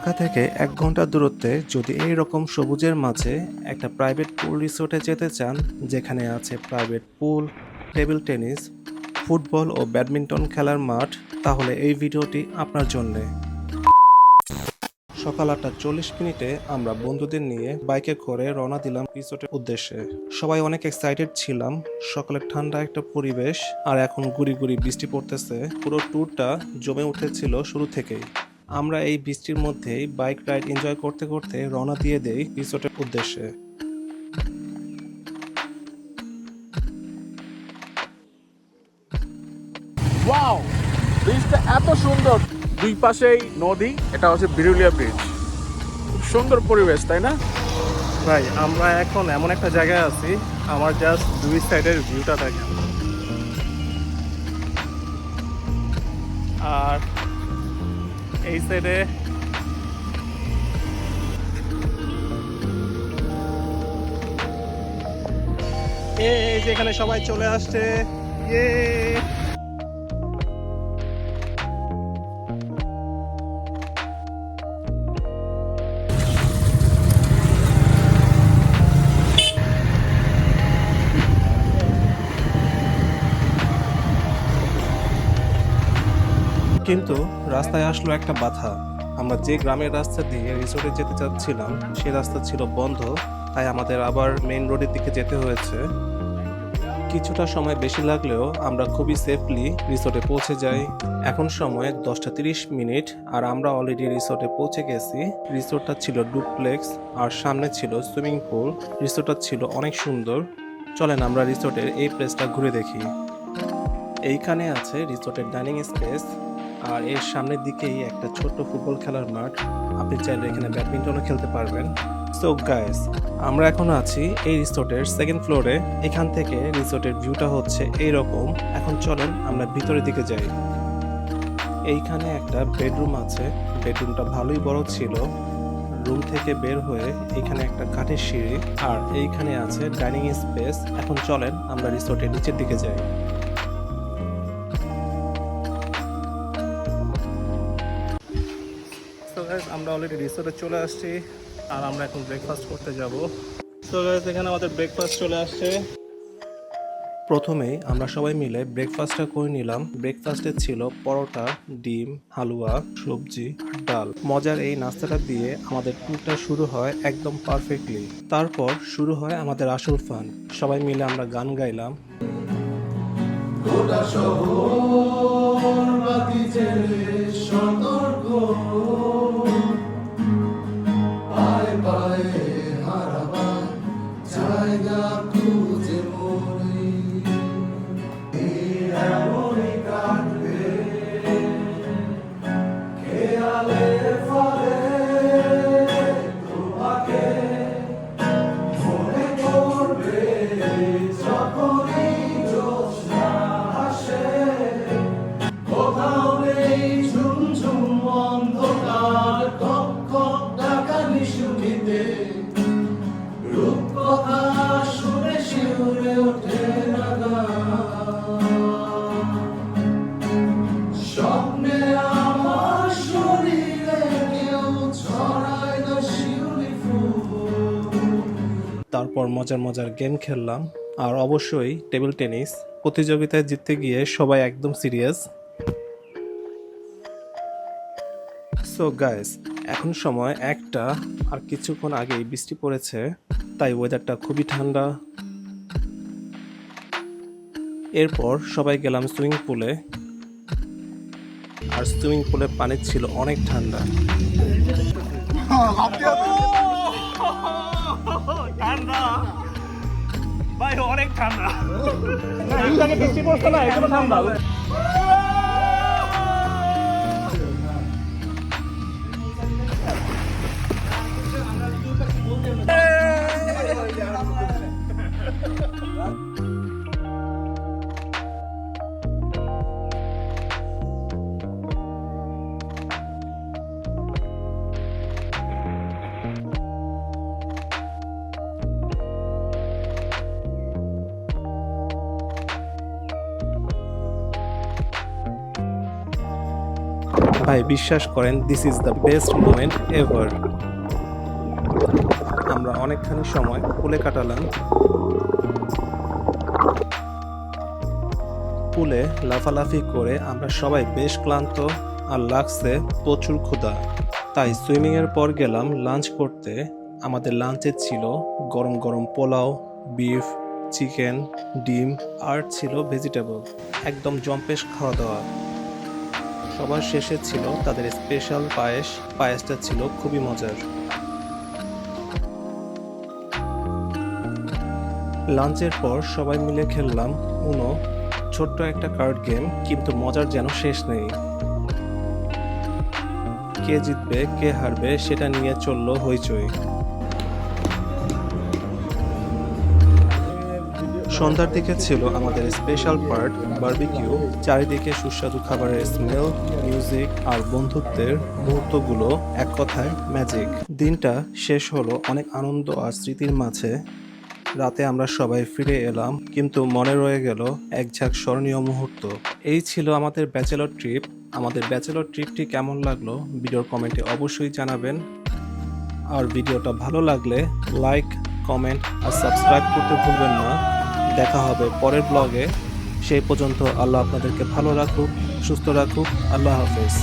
ঢাকা থেকে এক ঘণ্টার দূরত্বে যদি এই রকম সবুজের মাঝে একটা প্রাইভেট পুল রিসোর্টে যেতে চান, যেখানে আছে private pool table tennis football ও ব্যাডমিন্টন খেলার মাঠ, তাহলে এই ভিডিওটি আপনার জন্যে। সকাল আটটা চল্লিশ মিনিটে আমরা বন্ধুদের নিয়ে বাইকে করে রওনা দিলাম রিসোর্টের উদ্দেশ্যে। সবাই অনেক এক্সাইটেড ছিলাম, সকালে ঠান্ডা একটা পরিবেশ, আর এখন গুড়ি গুড়ি বৃষ্টি পড়তেছে। পুরো ট্যুরটা জমে উঠেছিল শুরু থেকেই। আমরা এই বৃষ্টির মধ্যেই বাইক রাইড এনজয় করতে করতে রওনা দিয়ে দেই রিসোর্টের উদ্দেশ্যে। ওয়াও! ব্রিজটা এত সুন্দর। দুই পাশেই নদী এটা হচ্ছে বিরুলিয়া ব্রিজ। খুব সুন্দর পরিবেশ তাই না? ভাই আমরা এখন এমন একটা জায়গায় আছি আমার জাস্ট দুই সাইডের ভিউটা দেখেন। আর এই সাইডে এই যেখানে সবাই চলে আসছে। ইয়ে। কিন্তু রাস্তায় আসলো একটা বাধা। আমরা যে গ্রামের রাস্তা দিয়ে রিসোর্টে যেতে চাচ্ছিলাম, সে রাস্তা ছিল বন্ধ, তাই আমাদের আবার মেইন রোডের দিকে যেতে হয়েছে। কিছুটা সময় বেশি লাগলেও আমরা খুবই সেফলি রিসোর্টে পৌঁছে যাই। এখন সময় দশটা তিরিশ মিনিট আর আমরা অলরেডি রিসোর্টে পৌঁছে গেছি। রিসোর্টটা ছিল ডুপ্লেক্স আর সামনে ছিল সুইমিং পুল রিসোর্টটা ছিল অনেক সুন্দর। চলেন আমরা রিসোর্টের এই প্লেসটা ঘুরে দেখি। এইখানে আছে রিসোর্টের ডাইনিং স্পেস আর এর সামনের দিকেই একটা ছোট্ট ফুটবল খেলার মাঠ। আপনি চাইলে এখানে ব্যাডমিন্টনও খেলতে পারবেন। সো গাইস আমরা এখন আছি এই রিসোর্টের সেকেন্ড ফ্লোরে এখান থেকে রিসোর্টের ভিউটা হচ্ছে এই রকম এখন চলেন আমরা ভিতরের দিকে যাই। এইখানে একটা বেডরুম আছে। বেডরুমটা ভালোই বড় ছিল। রুম থেকে বের হয়ে এখানে একটা কাঠের সিঁড়ি। আর এইখানে আছে ডাইনিং স্পেস এখন চলেন আমরা রিসোর্টের নিচের দিকে যাই। সো গাইস আমরা অলরেডি রিসোর্টে চলে আসছি আর আমরা এখন ব্রেকফাস্ট করতে যাব। সো গাইস এখানে আমাদের ব্রেকফাস্ট চলে আসছে। প্রথমেই আমরা সবাই মিলে ব্রেকফাস্টটা করে নিলাম। ব্রেকফাস্টে ছিল পরোটা, ডিম, হালুয়া, সবজি, ডাল। মজার এই নাস্তাটা দিয়ে আমাদের ট্যুরটা শুরু হয় একদম পারফেক্টলি তারপর শুরু হয় আমাদের আসল ফান সবাই মিলে আমরা গান গাইলাম। tua তারপর মজার মজার গেম খেললাম। আর অবশ্যই টেবিল টেনিস প্রতিযোগিতায় জিততে গিয়ে সবাই একদম সিরিয়াস। সো গাইস এখন সময় একটা আর কিছুক্ষণ আগেই বৃষ্টি পড়েছে, তাই ওয়েদারটা খুবই ঠান্ডা। এরপর সবাই গেলাম সুইমিং পুলে। আর সুইমিং পুলে পানি ছিল অনেক ঠান্ডা। ঠান্ডা। ভাই অনেক ঠান্ডা। বৃষ্টি পড়ছে না এখানে ঠান্ডা। ভাই, বিশ্বাস করেন this is the best moment ever আমরা অনেকখানি সময় পুলে কাটালাম। পুলে লাফালাফি করে আমরা সবাই বেশ ক্লান্ত আর লাগছে প্রচুর ক্ষুধা। তাই সুইমিং এর পর গেলাম লাঞ্চ করতে। আমাদের লাঞ্চে ছিল গরম গরম পোলাও বিফ চিকেন ডিম, আর ছিল ভেজিটেবল একদম জম্পেশ খাওয়া দাওয়া সবার শেষে ছিল তাদের স্পেশাল পায়েস। পায়েসটা ছিল খুবই মজার। লাঞ্চের পর সবাই মিলে খেললাম উনো ছোট্ট একটা কার্ড গেম কিন্তু মজার যেন শেষ নেই। কে জিতবে, কে হারবে, সেটা নিয়ে চলল হইচই। সন্ধ্যার দিকে ছিল আমাদের স্পেশাল পার্ট বারবিকিউ চারিদিকে সুস্বাদু খাবারের স্মেল মিউজিক আর বন্ধুত্বের মুহূর্তগুলো এক কথায় ম্যাজিক দিনটা শেষ হলো অনেক আনন্দ আর স্মৃতির মাঝে। রাতে আমরা সবাই ফিরে এলাম, কিন্তু মনে রয়ে গেল এক ঝাঁক স্মরণীয় মুহূর্ত। এই ছিল আমাদের ব্যাচেলর ট্রিপ আমাদের ব্যাচেলর ট্রিপটি কেমন লাগল ভিডিওর কমেন্টে অবশ্যই জানাবেন। আর ভিডিওটা ভালো লাগলে লাইক কমেন্ট আর সাবস্ক্রাইব করতে ভুলবেন না। দেখা হবে পরের ব্লগে সেই পর্যন্ত আল্লাহ আপনাদেরকে ভালো রাখুক সুস্থ রাখুক। আল্লাহ হাফেজ।